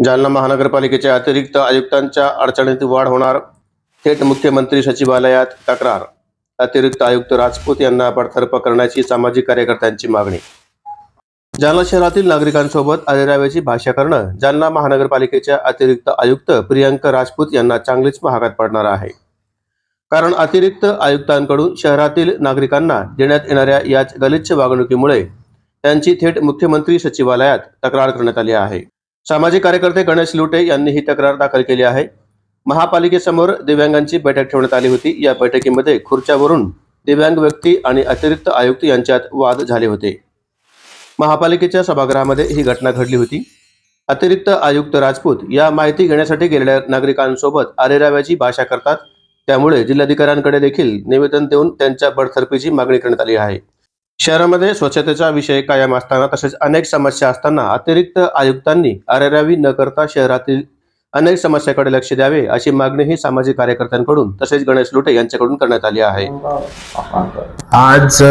जालना महानगरपालिकेच्या अतिरिक्त आयुक्तांच्या अडचणीत वाढ होणार थेट मुख्यमंत्री सचिवालयात तक्रार. अतिरिक्त आयुक्त राजपूत यांना बडतर्फ करण्याची सामाजिक कार्यकर्त्यांची मागणी. जालना शहरातील नागरिकांसोबत अरेराव्याची भाषा करणं जालना महानगरपालिकेच्या अतिरिक्त आयुक्त प्रियांका राजपूत यांना चांगलीच महागात पडणार आहे. कारण अतिरिक्त आयुक्तांकडून शहरातील नागरिकांना देण्यात येणाऱ्या याच गलिच्छ वागणुकीमुळे त्यांची थेट मुख्यमंत्री सचिवालयात तक्रार करण्यात आली आहे. सामाजिक कार्यकर्ते गणेश लुटे यांनी ही तक्रार दाखल केली आहे. महापालिकेसमोर दिव्यांगांची बैठक ठेवण्यात आली होती. या बैठकीमध्ये खुर्च्यावरून दिव्यांग व्यक्ती आणि अतिरिक्त आयुक्त यांच्यात वाद झाले होते. महापालिकेच्या सभागृहामध्ये ही घटना घडली होती. अतिरिक्त आयुक्त राजपूत या माहिती घेण्यासाठी गेलेल्या नागरिकांसोबत आरेराव्याची भाषा करतात. त्यामुळे जिल्हाधिकाऱ्यांकडे देखील निवेदन देऊन त्यांच्या बडतर्फीची मागणी करण्यात आली आहे. शहरामध्ये स्वच्छतेचा विषय कायम असताना तसेच अनेक समस्या असताना अतिरिक्त आयुक्तांनी अरेरावी न करता शहरातील अनेक समस्याकडे लक्ष द्यावे अशी मागणीही सामाजिक कार्यकर्त्यांकडून तसेच गणेश लुटे यांच्याकडून करण्यात आली आहे. आज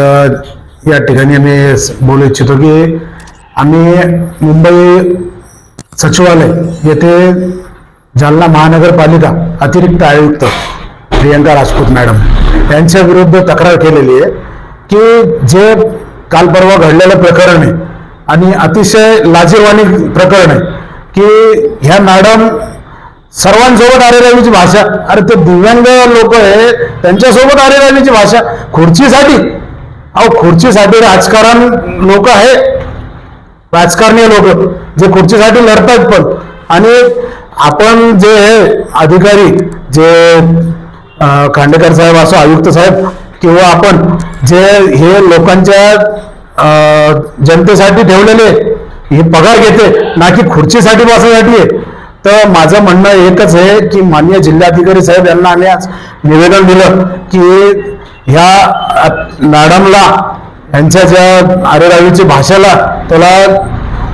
या ठिकाणी आम्ही बोलू इच्छितो की आम्ही मुंबई सचिवालय येथे जालना महानगरपालिका अतिरिक्त आयुक्त प्रियंका राजपूत मॅडम यांच्या विरुद्ध तक्रार केलेली आहे. की जे काल परवा घडलेलं प्रकरण आहे आणि अतिशय लाजीरवाणी प्रकरण आहे की ह्या मॅडम सर्वांसोबत आरेरावीची भाषा अरे ते दिव्यांग लोक आहे त्यांच्यासोबत आरेरावीची भाषा. खुर्चीसाठी? अहो खुर्चीसाठी राजकारण लोक आहे. राजकारणीय लोक जे खुर्चीसाठी लढतात पण. आणि आपण जे हे अधिकारी जे खांडेकर साहेब असो आयुक्त साहेब किंवा आपण जे हे लोकांच्या जनतेसाठी ठेवलेले हे पगार घेते ना की खुर्चीसाठी बसासाठी आहे. तर माझं म्हणणं एकच आहे की माननीय जिल्हाधिकारी साहेब यांना आम्ही आज निवेदन दिलं की ह्या मॅडमला यांच्या ज्या आरेरावीची भाषेला त्याला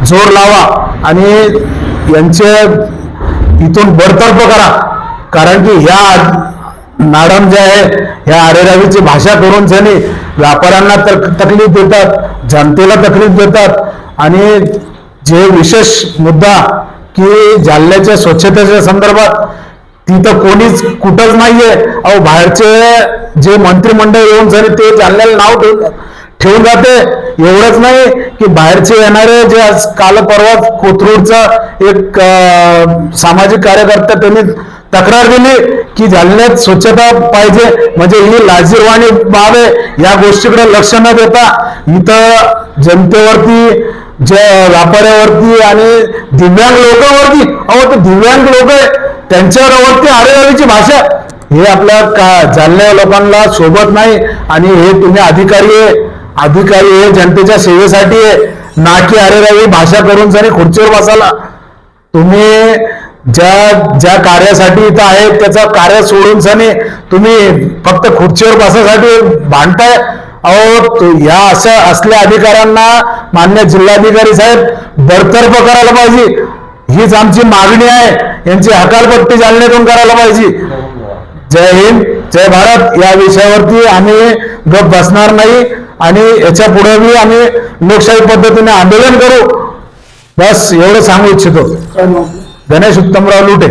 जोर लावा आणि यांचे इथून बडतर्फ करा. कारण की ह्या मॅडम जे आहे ह्या आरेरावीची भाषा करून जणी व्यापाऱ्यांना तक तकलीफ देतात जनतेला तकलीफ देतात आणि जे विशेष मुद्दा की जालन्याच्या स्वच्छतेच्या संदर्भात तिथं कोणीच कुठंच नाहीये. अहो बाहेरचे जे मंत्रिमंडळ येऊन जरी ते जालन्याला नाव ठेवतात ठेवून जाते. एवढंच नाही की बाहेरचे येणारे जे आज काल परवा कोथरूडचा एक सामाजिक कार्यकर्ता त्यांनी तक्रार दिली की जालन्यात स्वच्छता पाहिजे. म्हणजे ही लाजीरवाणी बाब आहे. या गोष्टीकडे लक्ष न देता इथं जनतेवरती जे व्यापाऱ्यावरती आणि दिव्यांग लोकांवरती अहो ते दिव्यांग लोक आहे. त्यांच्यावरती आरेवारीची भाषा हे आपल्या का जालन्या लोकांना सोबत नाही आणि हे तुम्ही अधिकारी आहे. अधिकारी हे जनतेच्या सेवेसाठी आहे. ना की अरेरावी भाषा करून जरी खुर्चीवर बसायला तुम्ही ज्या ज्या कार्यासाठी इथं आहेत त्याचं कार्य सोडून सनी तुम्ही फक्त खुर्चीवर बसासाठी भांडताय अहो या अशा असल्या अधिकाऱ्यांना मान्य जिल्हाधिकारी साहेब बडतर्फ करायला पाहिजे. हीच आमची मागणी आहे. यांची हकालपट्टी जालनेतून करायला पाहिजे. जय हिंद जय भारत. या विषयावरती आम्ही गप बसणार नाही आणि याच्यापुढे आम्ही लोकशाही पद्धतीने आंदोलन करू. बस एवढं सांगू इच्छितो. गणेश उत्तमराव लुटे.